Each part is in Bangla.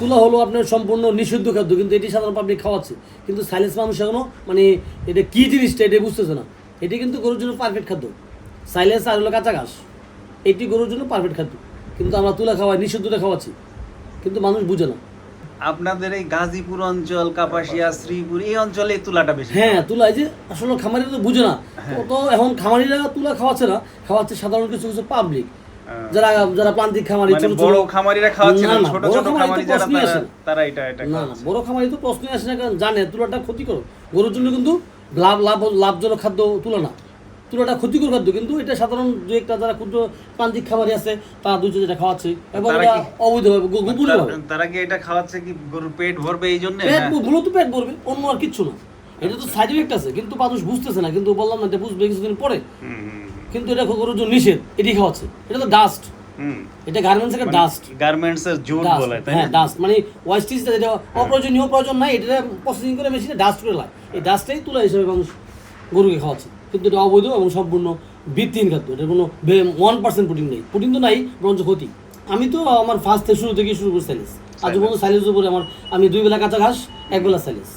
তুলা হলো আপনার সম্পূর্ণ নিষিদ্ধ খাদ্য কিন্তু এটি সাধারণ পাবলিক খাওয়াচ্ছে। কিন্তু সাইলেন্স মানুষ এখনও মানে এটা কি জিনিসটা এটা বুঝতেছে না। এটি কিন্তু গরুর জন্য পারফেক্ট খাদ্য। সাইলেন্স আর হলো কাঁচা ঘাস। এটি গরুর জন্য পারফেক্ট খাদ্য। কিন্তু আমরা তুলা খাওয়াই নিষিদ্ধটা খাওয়াচ্ছি। কিন্তু মানুষ বুঝে না। আপনাদের এই গাজীপুর অঞ্চল কাপাসিয়া শ্রীপুর এই অঞ্চলে তুলাটা বেশি হ্যাঁ তুলা এই যে আসলে খামারিরা তো বুঝে না। তো- তো এখন খামারিরা তুলা খাওয়াচ্ছে না। খাওয়াচ্ছে সাধারণ কিছু কিছু পাবলিক হ্যাঁ। যারা যারা প্রান্তিক খামারি মানে ছোট বড় খামারিরা খাওয়াচ্ছিল ছোট ছোট খামারি যারা তারা- এটা এটা না। বড় খামারি তো প্রশ্নই আসে না কারণ জানে তুলাটা ক্ষতিকর। গরুর জন্য কিন্তু লাভ লাভ লাভজনক খাদ্য তুলা না। তুলাটা ক্ষতিকর খাদ্য কিন্তু এটা সাধারণ যে একটা যারা ক্ষুদ্র প্রান্তিক খামারি আছে তারা দুজন যেটা খাওয়াচ্ছে। এবং এটা অবৈধভাবে গোপনীয়ভাবে তারা- কি এটা খাওয়াচ্ছে কি গরুর পেট ভরবে এই জন্য? পেট মূলত পেট ভরবে অন্য আর কিচ্ছু না। এটা তো সাইড এফেক্ট আছে কিন্তু মানুষ বুঝতেছে না কিন্তু বললাম না এটা বুঝবে কিছুদিন পরে। কিন্তু এটা গরুর জন্য নিষেধ এটি খাওয়াচ্ছে এটা তো ডাস্ট এটা গার্মেন্টস এর ডাস্ট গার্মেন্টস এর জুট বলে তাই হ্যাঁ না? ডাস্ট মানে ওয়েস্টেজ যেটা অপ্রয়োজনীয় প্রয়োজন নাই এটা প্রসেসিং করে মেশিনে ডাস্ট করে লাগে এই ডাস্টটাই তুলা হিসেবে মানুষ গরুকে খাওয়াচ্ছে। কিন্তু এটা অবৈধ এবং সম্পূর্ণ ভিত্তিহীন খাদ্য। এটা কোনো ওয়ান পার্সেন্ট প্রোটিন নেই। প্রোটিন তো নাই বরঞ্চ ক্ষতি। আমি তো আমার ফার্স্ট থেকে শুরু থেকে শুরু করি সাইলেন্স আজ পর্যন্ত সাইলেন্সের উপরে আমার আমি দুই বেলা কাঁচা ঘাস এক বেলা সাইলেন্স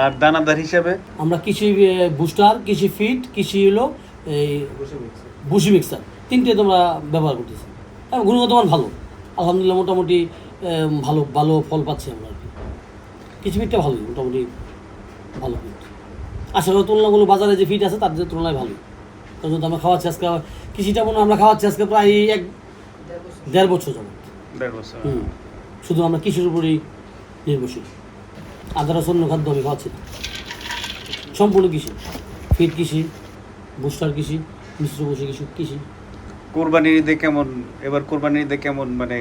আর দানাদার হিসেবে? আমরা কৃষি বুস্টার কৃষি ফিট কৃষি হলো এই বুসি মিক্সার তিনটে তোমরা ব্যবহার করতেছি। গুণগত মান ভালো। আলহামদুলিল্লাহ মোটামুটি ভালো ভালো ফল পাচ্ছি আমরা আর কি। কৃষি ফিটটা ভালোই মোটামুটি ভালো ফিট আশা করি তুলনাগুলো বাজারে যে ফিট আছে তার যে তুলনায় ভালোই। কারণ যেহেতু আমরা খাওয়াচ্ছি আজকে কৃষিটা মনে হয় আমরা খাওয়াচ্ছি আজকে প্রায় এক দেড় বছর যাবত দেড় বছর। হুম। শুধু আমরা কৃষির উপরেই নির্ভরশীল। আদার অন্য খাদ্য আমি খাওয়াচ্ছি না। সম্পূর্ণ কৃষি। ফিট কৃষি বুস্টার কৃষি মিশ্র কৃষি কৃষি কৃষি। কোরবানির ঈদে কেমন এবার কোরবানির ঈদে কেমন মানে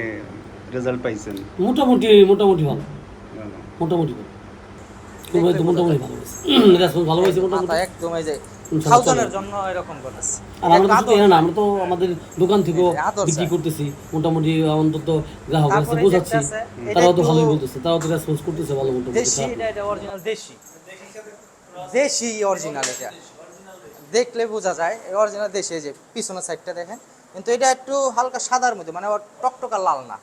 রেজাল্ট পাইছেন? মোটামুটি মোটামুটি ভালো। মোটামুটি ভালো। কোরবানি মোটামুটি ভালো হয়েছে। রেসপন্স ভালো হয়েছে মোটামুটি। একদম এই যে ইনশাআল্লাহ জন্য এরকম করতেছে। আর আমরা তো না আমরা তো আমাদের দোকান থেকেও বিক্রি করতেছি মোটামুটি অন্তত গ্রাহক আছে বোঝাচ্ছি। যেটা আছে, এটা তারাও তো ভালোই বলতেছে তারাও তো রেসপন্স করতেছে ভালো মোটামুটি দেশি এটা এটা অরিজিনাল দেশি। দেশি অরিজিনাল এটা। দেখলে বোঝা যায় অরিজিনাল দেশি যে পিছনের সাইডটা দেখেন। কিন্তু এটা একটু হালকা সাদার মধ্যে মানে টকটকা লাল না।